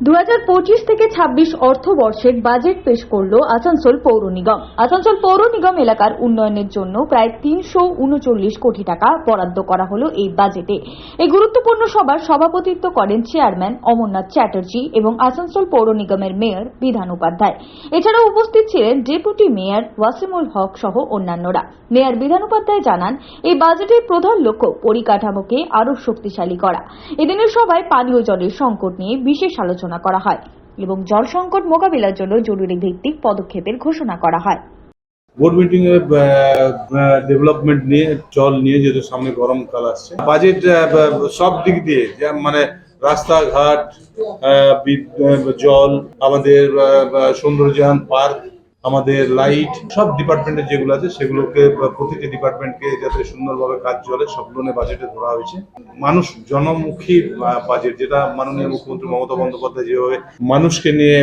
দু হাজার পঁচিশ থেকে ২৬ অর্থবর্ষের বাজেট পেশ করল আসানসোল পৌর নিগম। আসানসোল পৌর নিগম এলাকার উন্নয়নের জন্য প্রায় তিনশো উনচল্লিশ কোটি টাকা বরাদ্দ করা হলো এই বাজেটে। এই গুরুত্বপূর্ণ সভার সভাপতিত্ব করেন চেয়ারম্যান অমরনাথ চ্যাটার্জি এবং আসানসোল পৌর নিগমের মেয়র বিধান উপাধ্যায়। এছাড়াও উপস্থিত ছিলেন ডেপুটি মেয়র ওয়াসিমুল হক সহ অন্যান্যরা। মেয়র বিধান উপাধ্যায় জানান, এই বাজেটের প্রধান লক্ষ্য পরিকাঠামোকে আরও শক্তিশালী করা। এদিনের সভায় পানীয় জলের সংকট নিয়ে বিশেষ আলোচনা করা হয় এবং জল সংকট মোকাবিলার জন্য জরুরি ভিত্তিক পদক্ষেপের ঘোষণা করা হয়। বোর্ড মিটিং এ ডেভেলপমেন্ট নিয়ে, জল নিয়ে যেহেতু সামনে গরমকাল আসছে বাজেট সব দিক দিয়ে মানে রাস্তাঘাট জল, আমাদের সৌন্দর্যায়ন পার্ক আমাদের লাইট সব ডিপার্টমেন্টের যেগুলো আছে সেগুলোকে প্রতিটি ডিপার্টমেন্টকে যাতে সুন্দরভাবে কাজ চলে, সব নিয়ে বাজেটে ধরা হয়েছে। মানুষ, জনমুখী বাজেট যেটা মাননীয় মুখ্যমন্ত্রী মমতা বন্দ্যোপাধ্যায় যেভাবে মানুষকে নিয়ে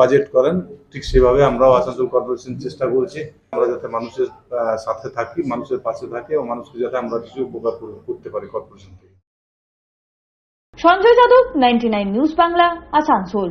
বাজেট করেন, ঠিক সেভাবে আমরাও আসানসোল কর্পোরেশন চেষ্টা করছি। আমরা যাতে মানুষের সাথে থাকি, মানুষের পাশে থাকি এবং মানুষকে যাতে আমরা কিছু উপকার করতে পারি কর্পোরেশন থেকে। Sanjay Yadav ninety news Bangla Asansol.